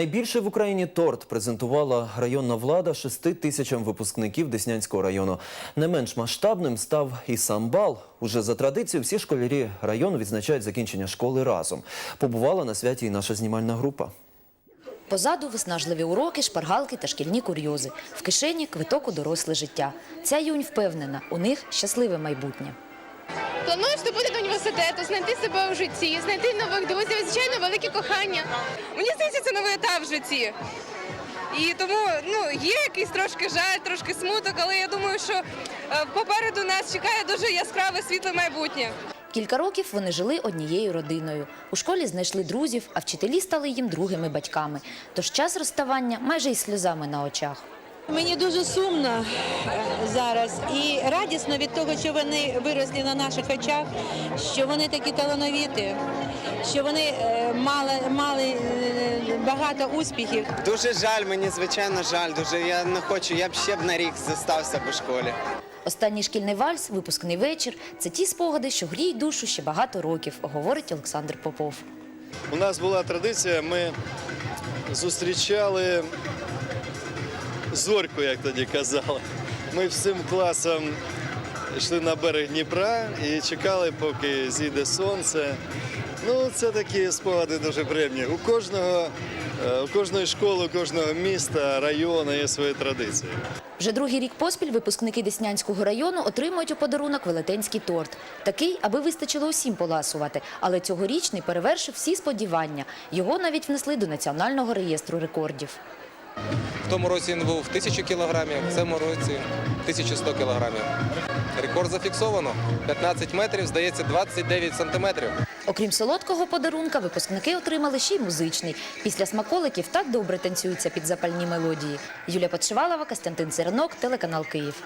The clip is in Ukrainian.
Найбільший в Україні торт презентувала районна влада шести тисячам випускників Деснянського району. Не менш масштабним став і сам бал. Уже за традицією всі школярі району відзначають закінчення школи разом. Побувала на святі і наша знімальна група. Позаду виснажливі уроки, шпаргалки та шкільні курйози. В кишені квиток у доросле життя. Ця юнь впевнена, у них щасливе майбутнє. Планую вступити до університету, знайти себе у житті, знайти нових друзів, звичайно, велике кохання. Мені здається, це новий етап в житті. І тому ну, є якийсь трошки жаль, трошки смуток, але я думаю, що е, попереду нас чекає дуже яскраве світле майбутнє. Кілька років вони жили однією родиною. У школі знайшли друзів, а вчителі стали їм другими батьками. Тож час розставання майже із сльозами на очах. Мені дуже сумно е, зараз і радісно від того, що вони виросли на наших очах, що вони такі талановіті, що вони е, мали, мали е, багато успіхів. Дуже жаль, мені звичайно жаль. Дуже я не хочу. Я б ще б на рік зостався у школі. Останній шкільний вальс, випускний вечір – це ті спогади, що гріють душу ще багато років, говорить Олександр Попов. У нас була традиція, ми зустрічали зорьку, як тоді казали. Ми всім класом йшли на берег Дніпра і чекали, поки зійде сонце. Ну, це такі спогади дуже приємні. У кожного, е, у кожної школи, у кожного міста, району є свої традиції. Вже другий рік поспіль випускники Деснянського району отримують у подарунок велетенський торт. Такий, аби вистачило усім поласувати. Але цьогорічний перевершив всі сподівання. Його навіть внесли до Національного реєстру рекордів. В тому році він був 1000 кілограмів, в цьому році 1100 кілограмів. Рекорд зафіксовано. 15 метрів, здається, 29 сантиметрів. Окрім солодкого подарунка, випускники отримали ще й музичний. Після смаколиків так добре танцюються під запальні мелодії. Юлія Подшивалова, Костянтин Церенок, телеканал Київ.